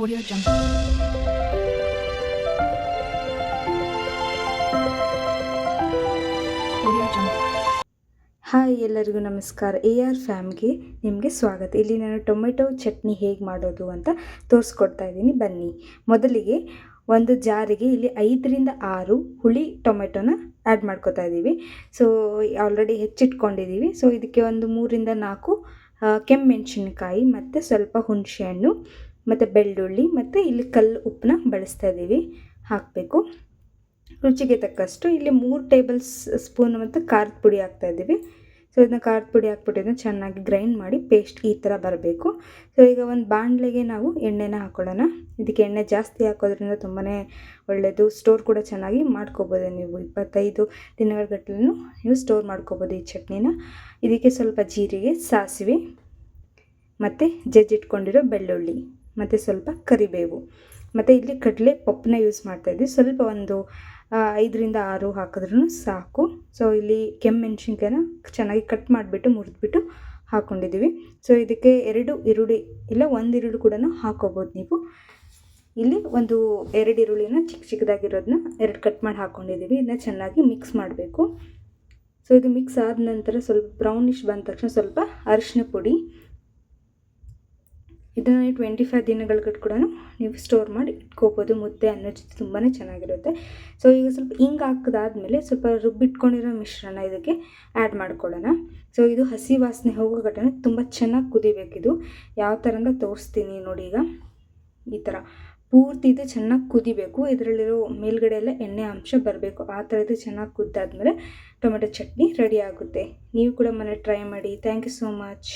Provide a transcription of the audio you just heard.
Audio Jungle. Audio. Hi ಎಲ್ಲರಿಗೂ ನಮಸ್ಕಾರ. A R ಫ್ಯಾಮ್ಗೆ ನಿಮಗೆ ಸ್ವಾಗತ. ಇಲ್ಲಿ ನಾನು ಟೊಮೆಟೊ ಚಟ್ನಿ ಹೇಗೆ ಮಾಡೋದು ಅಂತ ತೋರಿಸ್ಕೊಡ್ತಾ ಇದ್ದೀನಿ. ಬನ್ನಿ. ಮೊದಲಿಗೆ ಒಂದು ಜಾರಿಗೆ ಇಲ್ಲಿ ಐದರಿಂದ ಆರು ಹುಳಿ ಟೊಮೆಟೊನ ಆ್ಯಡ್ ಮಾಡ್ಕೋತಾ ಇದ್ದೀವಿ. So already ಹೆಚ್ಚಿಟ್ಕೊಂಡಿದ್ದೀವಿ. ಸೊ ಇದಕ್ಕೆ ಒಂದು ಮೂರಿಂದ ನಾಲ್ಕು ಕೆಮ್ಮೆಣಸಿನ್ಕಾಯಿ ಮತ್ತು ಸ್ವಲ್ಪ ಹುಣಸೆಹಣ್ಣು. ಮತ್ತು ಬೆಳ್ಳುಳ್ಳಿ ಮತ್ತು ಇಲ್ಲಿ ಕಲ್ಲು ಉಪ್ಪನ್ನ ಬಳಸ್ತಾ ಇದ್ದೀವಿ ಹಾಕಬೇಕು. ರುಚಿಗೆ ತಕ್ಕಷ್ಟು ಇಲ್ಲಿ ಮೂರು ಟೇಬಲ್ ಸ್ಪೂನ್ ಮತ್ತು ಖಾರದ ಪುಡಿ ಹಾಕ್ತಾ ಇದ್ದೀವಿ ಸೊ ಇದನ್ನ ಖಾರದ ಪುಡಿ ಹಾಕ್ಬಿಟ್ಟು ಚೆನ್ನಾಗಿ ಗ್ರೈಂಡ್ ಮಾಡಿ ಪೇಸ್ಟ್ ಈ ಥರ ಬರಬೇಕು. ಸೊ ಈಗ ಒಂದು ಬಾಣಲೆಗೆ ನಾವು ಎಣ್ಣೆನ ಹಾಕೊಳ್ಳೋಣ. ಇದಕ್ಕೆ ಎಣ್ಣೆ ಜಾಸ್ತಿ ಹಾಕೋದ್ರಿಂದ ತುಂಬಾ ಒಳ್ಳೆಯದು ಸ್ಟೋರ್ ಕೂಡ ಚೆನ್ನಾಗಿ ಮಾಡ್ಕೋಬೋದು ನೀವು. ಇಪ್ಪತ್ತೈದು ದಿನಗಳ ನೀವು ಸ್ಟೋರ್ ಮಾಡ್ಕೋಬೋದು ಈ ಚಟ್ನಿನ. ಇದಕ್ಕೆ ಸ್ವಲ್ಪ ಜೀರಿಗೆ, ಸಾಸಿವೆ ಮತ್ತು ಜಜ್ಜಿಟ್ಕೊಂಡಿರೋ ಬೆಳ್ಳುಳ್ಳಿ. ಮತ್ತು ಸ್ವಲ್ಪ ಕರಿಬೇವು. ಮತ್ತು ಇಲ್ಲಿ ಕಡಲೆ ಪಪ್ಪನ್ನ ಯೂಸ್ ಮಾಡ್ತಾಯಿದ್ವಿ ಸ್ವಲ್ಪ ಒಂದು ಐದರಿಂದ ಆರು ಹಾಕಿದ್ರೂ ಸಾಕು. ಸೊ ಇಲ್ಲಿ ಕೆಮ್ಮೆಣ್ಸಿನ್ಕಾಯಿನ ಚೆನ್ನಾಗಿ ಕಟ್ ಮಾಡಿಬಿಟ್ಟು, ಮುರಿದ್ಬಿಟ್ಟು ಹಾಕ್ಕೊಂಡಿದ್ದೀವಿ ಸೊ ಇದಕ್ಕೆ ಎರಡು ಈರುಳ್ಳಿ, ಇಲ್ಲ ಒಂದು ಈರುಳ್ಳಿ ಕೂಡ ಹಾಕೋಬೋದು ನೀವು. ಇಲ್ಲಿ ಒಂದು ಎರಡು ಈರುಳ್ಳಿನ ಚಿಕ್ಕ ಚಿಕ್ಕದಾಗಿರೋದನ್ನ ಎರಡು ಕಟ್ ಮಾಡಿ ಹಾಕ್ಕೊಂಡಿದ್ದೀವಿ ಇದನ್ನ ಚೆನ್ನಾಗಿ ಮಿಕ್ಸ್ ಮಾಡಬೇಕು. ಸೊ ಇದು ಮಿಕ್ಸ್ ಆದ ನಂತರ ಸ್ವಲ್ಪ ಬ್ರೌನಿಶ್ ಬಂದ ತಕ್ಷಣ ಸ್ವಲ್ಪ ಅರಿಶಿನ ಪುಡಿ ಇದನ್ನು ಟ್ವೆಂಟಿ ಫೈವ್ ದಿನಗಳ ಕೂಡ ನೀವು ಸ್ಟೋರ್ ಮಾಡಿ ಇಟ್ಕೋಬೋದು. ಮುದ್ದೆ ಅನ್ನೋ ಜೊತೆ ತುಂಬಾ ಚೆನ್ನಾಗಿರುತ್ತೆ. ಸೊ ಈಗ ಸ್ವಲ್ಪ ಹಿಂಗೆ ಹಾಕಿದಾದ್ಮೇಲೆ ಸ್ವಲ್ಪ ರುಬ್ಬಿಟ್ಕೊಂಡಿರೋ ಮಿಶ್ರಣ ಇದಕ್ಕೆ ಆ್ಯಡ್ ಮಾಡ್ಕೊಳ್ಳೋಣ. ಸೊ ಇದು ಹಸಿ ವಾಸನೆ ಹೋಗೋ ಘಟನೆ ತುಂಬ ಚೆನ್ನಾಗಿ ಕುದಿಬೇಕಿದು. ಯಾವ ಥರ ಅಂತ ತೋರಿಸ್ತೀನಿ ನೋಡಿ ಈಗ. ಈ ಥರ ಪೂರ್ತಿ ಇದು ಚೆನ್ನಾಗಿ ಕುದಿಬೇಕು. ಇದರಲ್ಲಿರೋ ಮೇಲ್ಗಡೆ ಎಲ್ಲ ಎಣ್ಣೆ ಅಂಶ ಬರಬೇಕು. ಆ ಥರ ಇದು ಚೆನ್ನಾಗಿ ಕುದ್ದಾದ್ಮೇಲೆ ಟೊಮೆಟೊ ಚಟ್ನಿ ರೆಡಿ ಆಗುತ್ತೆ. ನೀವು ಕೂಡ ಮನೆ ಟ್ರೈ ಮಾಡಿ. Thank you so much